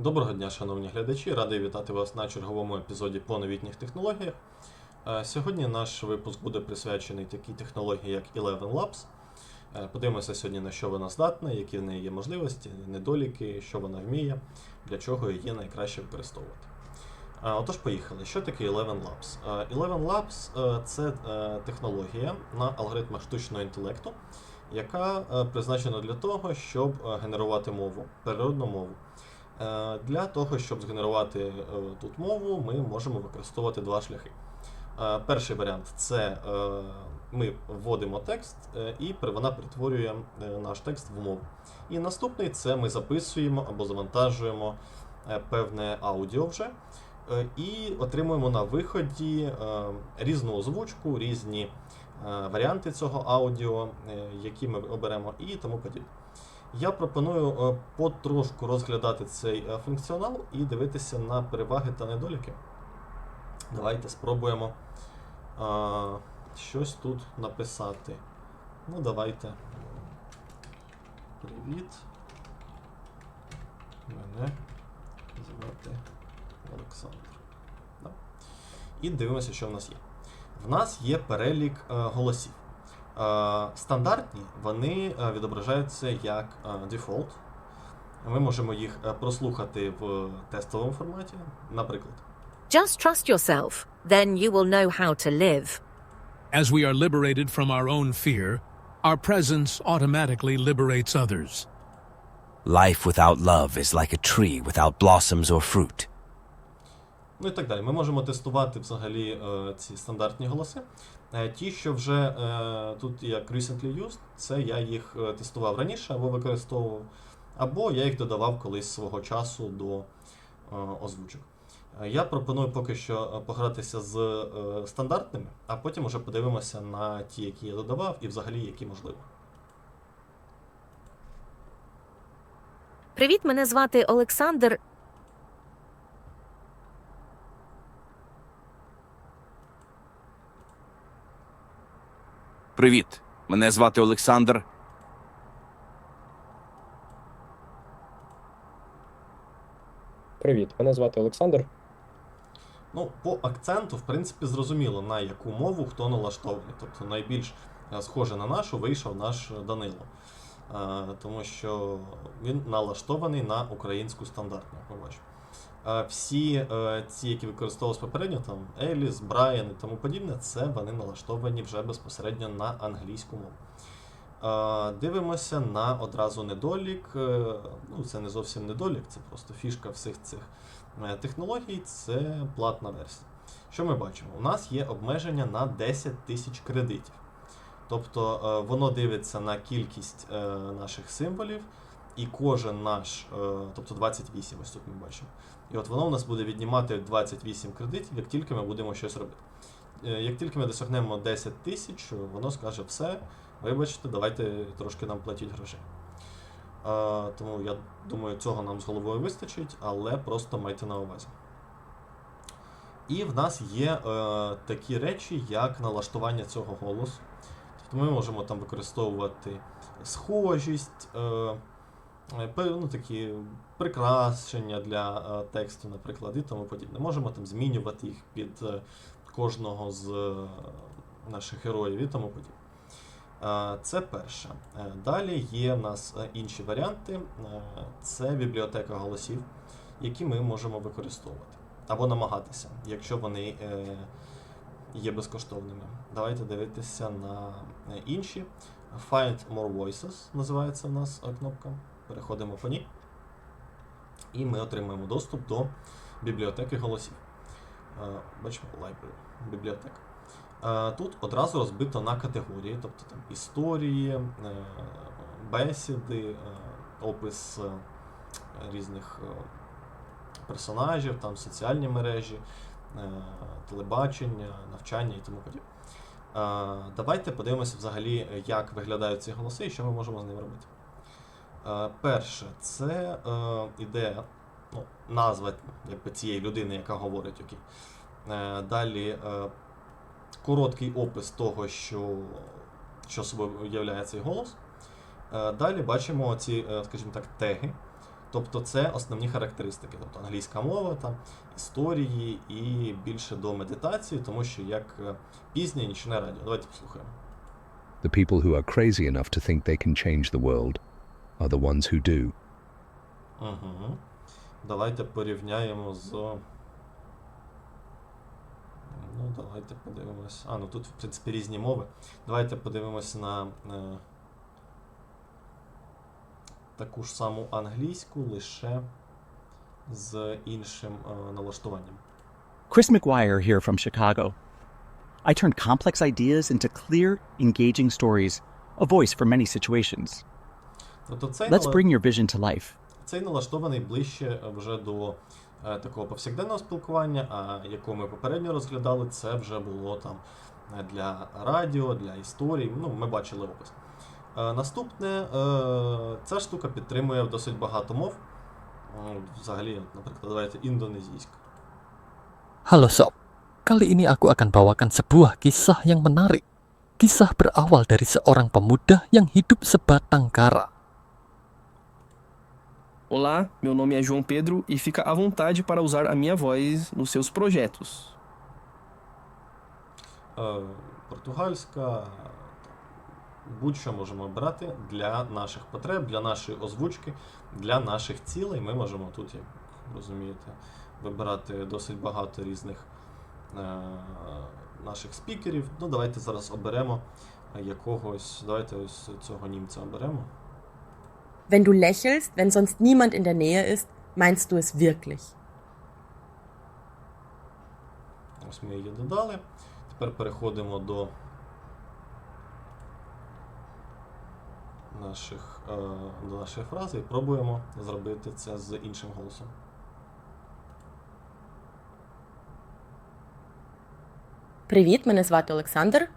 Доброго дня, шановні глядачі. Радий вітати вас на черговому епізоді по новітніх технологіях. Е, Сьогодні наш випуск буде присвячений такій технології, як Eleven Labs. Е, Подивимося сьогодні, на що вона здатна, які в неї є можливості, недоліки, що вона вміє, для чого її найкраще використовувати. Е, Отож, поїхали. Що таке Eleven Labs? Eleven Labs це технологія на алгоритмах штучного інтелекту, яка призначена для того, щоб генерувати мову, природну мову. Е, Для того, щоб згенерувати е, тут мову, ми можемо використовувати два шляхи. Е, Перший варіант це ми вводимо текст, і вона перетворює наш текст в мову. І наступний це ми записуємо або завантажуємо певне аудіо вже. І отримуємо на виході різну озвучку, різні варіанти цього аудіо, які ми оберемо, і тому подібне. Я пропоную е, потрошку розглядати цей е, функціонал і дивитися на переваги та недоліки. Давайте спробуємо а, щось тут написати. Ну, давайте. Привіт. Мене звати Олександр. Да. І дивимося, що в нас є. В нас є перелік е, голосів. Е, Стандартні вони е, відображаються як е, default. Ми можемо їх е, прослухати в тестовому форматі, наприклад. Just trust yourself, then you will know how to live. As we are liberated from our own fear, our presence automatically liberates others. Life without love is like a tree without blossoms or fruit. Ну і так далі. Ми можемо тестувати взагалі е, ці стандартні голоси. Е, ті, що вже е, тут як recently used, це я їх е, тестував раніше або використовував, або я їх додавав колись свого часу до озвучок. Я пропоную поки що погратися з стандартними, а потім уже подивимося на ті, які я додавав, і взагалі які можливо. Привіт, мене звати Олександр. Привіт, мене звати Олександр. Привіт, мене звати Олександр. Ну, по акценту, в принципі, зрозуміло, на яку мову хто налаштований. Тобто найбільш е, схоже на нашу вийшов наш Данило. Е, Тому що він налаштований на українську стандартну, ми бачимо. Всі е, ці, які використовувалися попередньо, там Еліс, Брайан і тому подібне, це вони налаштовані вже безпосередньо на англійську мову. Дивимося на одразу недолік. Е, Ну, це не зовсім недолік, це просто фішка всіх цих е, технологій це платна версія. Що ми бачимо? У нас є обмеження на 10 тисяч кредитів. Тобто воно дивиться на кількість наших символів, і кожен наш, е, тобто 28, ось тут ми бачимо. І от воно у нас буде віднімати 28 кредитів, як тільки ми будемо щось робити. Е, Як тільки ми досягнемо 10 тисяч, воно скаже все, вибачте, давайте трошки нам платіть грошей. Е, Тому я думаю, цього нам з головою вистачить, але просто майте на увазі. І в нас є е, такі речі, як налаштування цього голосу. Тобто ми можемо там використовувати схожість, е, ну, такі прикрашення для е, тексту, наприклад, і тому подібне. Можемо там змінювати їх під е, кожного з е, наших героїв і тому подібне. Е, Це перше. Е, Далі є в нас е, інші варіанти. Е, Це бібліотека голосів, які ми можемо використовувати або намагатися, якщо вони е, є безкоштовними. Давайте дивитися на е, інші. Find More Voices називається в нас е, кнопка. Переходимо по ній. І ми отримаємо доступ до бібліотеки голосів. Е, Бачимо library, бібліотека. Е, Тут одразу розбито на категорії, тобто там історії, е, бесіди, опис різних персонажів, там соціальні мережі, телебачення, навчання і тому подібне. Давайте подивимося взагалі, як виглядають ці голоси і що ми можемо з ними робити. Е, Перше, це е, ідея, ну, назва якби, цієї людини, яка говорить окей. Е, Далі короткий опис того, що, що собою являє цей голос. Далі бачимо ці, скажімо так, теги. Тобто це основні характеристики. Тобто англійська мова, там, історії і більше до медитації, тому що як пізнє нічне радіо. Давайте послухаємо. The people who are crazy enough to think they can change the world are the ones who do. Угу. Давайте порівняємо з. Ну, давайте подивимось. А, ну тут, в принципі, різні мови. Давайте подивимось на е, таку ж саму англійську, лише з іншим е, налаштуванням. Chris McGuire here from Chicago. I turn complex ideas into clear, engaging stories, a voice for many situations. Тобто цей, Let's bring your vision to life. цей налаштований ближче вже до е, такого повсякденного спілкування, а яку ми попередньо розглядали, це вже було там е, для радіо, для історій. Ну, ми бачили опис. Е, наступне, е, ця штука підтримує досить багато мов. Взагалі, наприклад, давайте індонезійська. Halo Sob, kali ini aku akan bawakan sebuah kisah yang menarik. Kisah berawal dari seorang pemuda yang hidup sebatang kara. Olá, meu nome é João Pedro e fica à vontade para usar a minha voz nos seus projetos. Е, Португальська. Будь-що можемо обрати для наших потреб, для нашої озвучки, для наших цілей. Ми можемо тут, як розумієте, вибирати досить багато різних е, наших спікерів. Ну, давайте зараз оберемо якогось. Давайте ось цього німця оберемо. Wenn du lächelst, wenn sonst niemand in der Nähe ist, meinst du es wirklich. Ось ми її додали. Тепер переходимо до наших, е, до нашої фрази і пробуємо зробити це з іншим голосом. Привіт, мене звати Олександр.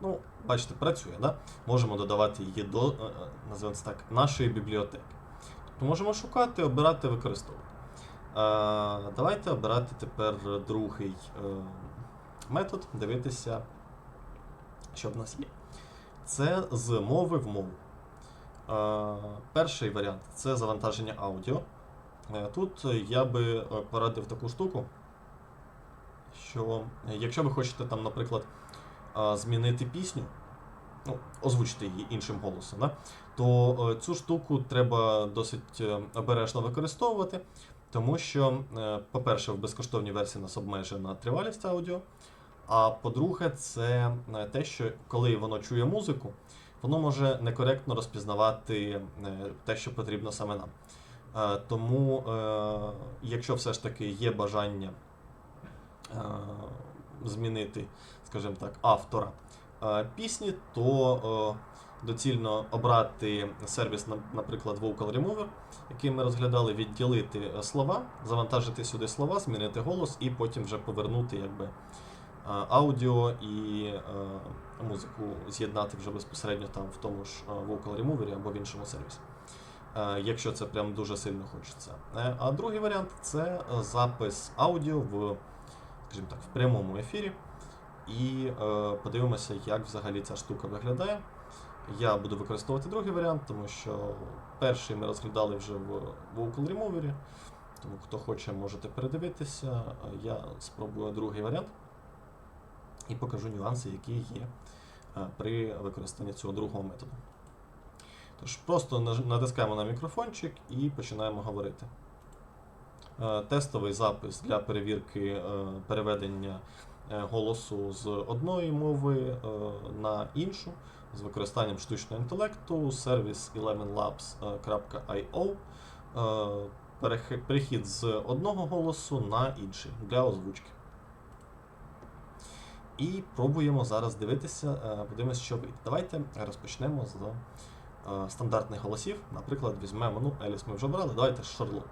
Ну, бачите, працює, да? Можемо додавати її до, е, е, називаємо це так, нашої бібліотеки. Тобто можемо шукати, обирати, використовувати. Е, давайте обирати тепер другий метод, дивитися, що в нас є. Це з мови в мову. Перший варіант це завантаження аудіо. Тут я би порадив таку штуку, що якщо ви хочете там, наприклад, змінити пісню, ну, озвучити її іншим голосом, да? то е, цю штуку треба досить е, обережно використовувати, тому що, е, по-перше, в безкоштовній версії нас обмежена тривалість аудіо. А по-друге, це те, що коли воно чує музику, воно може некоректно розпізнавати те, що потрібно саме нам. Тому, якщо все ж таки є бажання змінити, скажімо так, автора е, пісні, то е, доцільно обрати сервіс, наприклад, Vocal Remover, який ми розглядали, відділити е, слова, завантажити сюди слова, змінити голос і потім вже повернути якби, аудіо і музику з'єднати вже безпосередньо там в тому ж Vocal Remover або в іншому сервісі. Якщо це прям дуже сильно хочеться. А другий варіант це запис аудіо в, скажімо так, в прямому ефірі. І е, подивимося, як взагалі ця штука виглядає. Я буду використовувати другий варіант, тому що перший ми розглядали вже в Vocal Remover. Тому хто хоче, можете передивитися. Я спробую другий варіант і покажу нюанси, які є е, при використанні цього другого методу. Тож просто натискаємо на мікрофончик і починаємо говорити. Е, Тестовий запис для перевірки е, переведення е, голосу з одної мови на іншу з використанням штучного інтелекту, сервіс 11labs.io, е, перехід з одного голосу на інший для озвучки. І пробуємо зараз дивитися, подивимося, що вийде. Давайте розпочнемо з стандартних голосів. Наприклад, візьмемо, ну, Еліс ми вже брали, давайте Шарлот.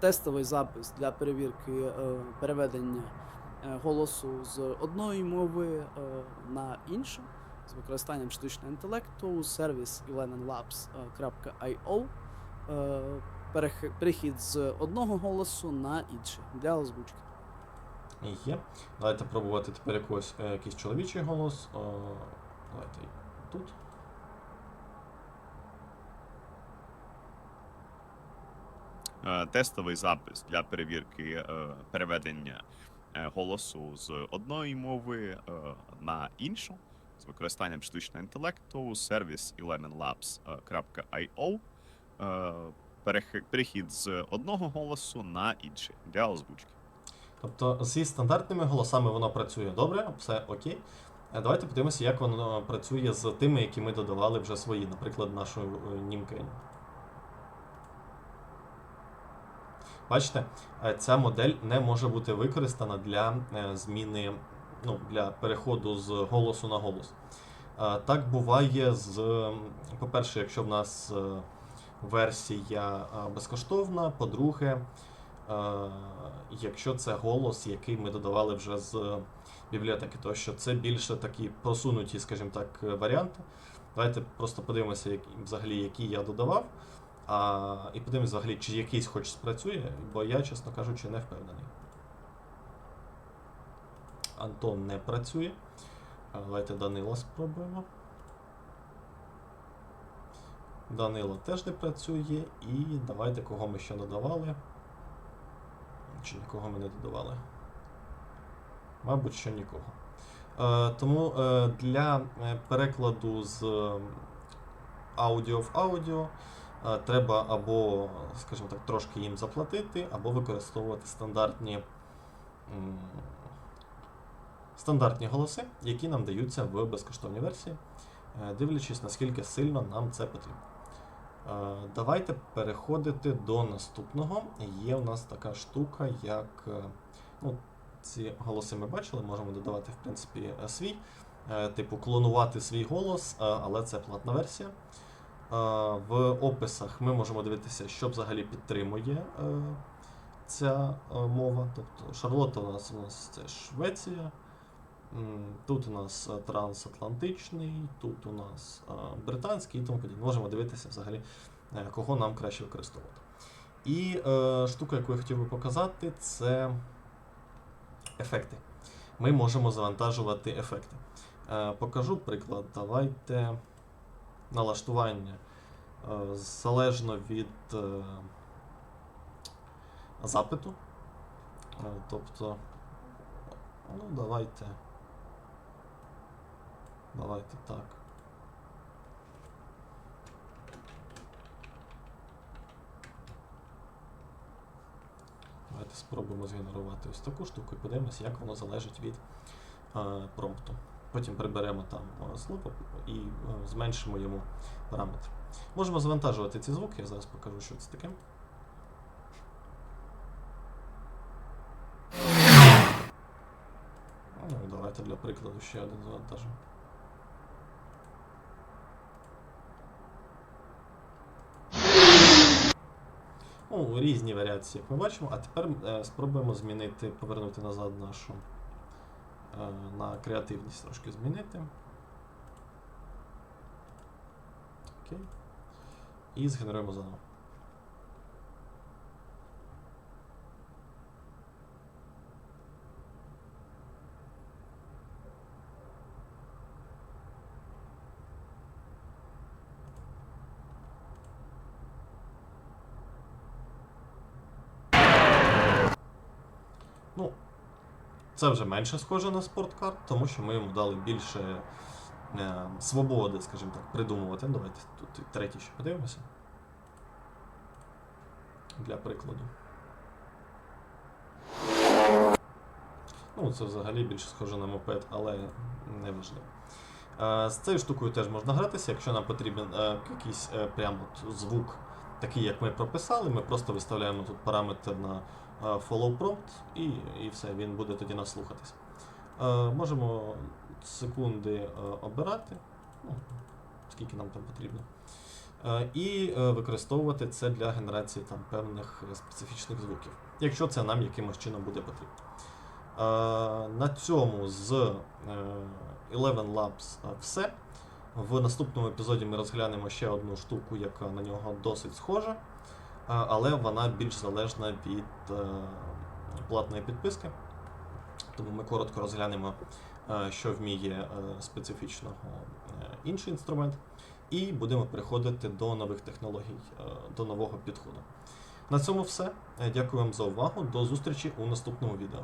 Тестовий запис для перевірки е, переведення е, голосу з одної мови е, на іншу з використанням штучного інтелекту, сервіс 11labs.io, е, перехід з одного голосу на інший для озвучки. Є. Давайте пробувати тепер якось, е, якийсь чоловічий голос. Е, Давайте тут. Тестовий запис для перевірки е, переведення е, голосу з одної мови е, на іншу з використанням штучного інтелекту, сервіс 11labs.io. Е, перех- Перехід з одного голосу на інший для озвучки. Тобто зі стандартними голосами воно працює добре, все окей. Е, Давайте подивимося, як воно працює з тими, які ми додавали вже свої, наприклад, нашу е, Бачите, е, ця модель не може бути використана для е, зміни, ну, для переходу з голосу на голос. Е, Так буває з, по-перше, якщо в нас версія безкоштовна, по-друге, якщо це голос, який ми додавали вже з бібліотеки, то що це більше такі просунуті, скажімо так, варіанти. Давайте просто подивимося, які, взагалі, які я додавав. А, і подивимось взагалі, чи якийсь хоч спрацює, бо я, чесно кажучи, не впевнений. Антон не працює. Давайте Данила спробуємо. Данило теж не працює. І давайте кого ми ще додавали. Чи нікого ми не додавали? Мабуть, що нікого. Е, тому е, для е, перекладу з аудіо в аудіо треба або, скажімо так, трошки їм заплатити, або використовувати стандартні, стандартні голоси, які нам даються в безкоштовній версії, е, дивлячись, наскільки сильно нам це потрібно. Е, Давайте переходити до наступного. Є у нас така штука, як. е, Ну, ці голоси ми бачили, можемо додавати, в принципі, свій. Типу, клонувати свій голос, але це платна версія. В описах ми можемо дивитися, що взагалі підтримує е, ця е, мова. Тобто Шарлотта у нас у нас це Швеція. Тут у нас е, трансатлантичний, тут у нас британський і тому подібне. Можемо дивитися взагалі, кого нам краще використовувати. І штука, яку я хотів би показати, це ефекти. Ми можемо завантажувати ефекти. Покажу приклад. Давайте налаштування е, залежно від е, запиту. Е, тобто, ну, давайте. Давайте так. Давайте спробуємо згенерувати ось таку штуку і подивимося, як воно залежить від е, промпту. Потім приберемо там е, слово і е, зменшимо йому параметр. Можемо завантажувати ці звуки, я зараз покажу, що це таке. Ну, давайте для прикладу ще один завантажимо. Ну, різні варіації, як ми бачимо. А тепер е, спробуємо змінити, повернути назад нашу на креативність трошки змінити. Окей. І згенеруємо заново. Ну, це вже менше схоже на спорткар, тому що ми йому дали більше е, свободи, скажімо так, придумувати. Ну, Давайте тут третій ще подивимося. Для прикладу. Ну, це взагалі більше схоже на мопед, але не важливо. Е, з цією штукою теж можна гратися, якщо нам потрібен е, якийсь е, прям от звук, такий, як ми прописали, ми просто виставляємо тут параметр на follow prompt і, і все, він буде тоді нас слухатись. Е, можемо секунди е, обирати, ну, скільки нам там потрібно. Е, і е, використовувати це для генерації там, певних е, специфічних звуків, якщо це нам якимось чином буде потрібно. Е, на цьому з е, Eleven Labs е, все. В наступному епізоді ми розглянемо ще одну штуку, яка на нього досить схожа, е, але вона більш залежна від е, платної підписки. Тому ми коротко розглянемо, е, що вміє е, специфічного інший інструмент, і будемо переходити до нових технологій, е, до нового підходу. На цьому все. Е, Дякую вам за увагу. До зустрічі у наступному відео.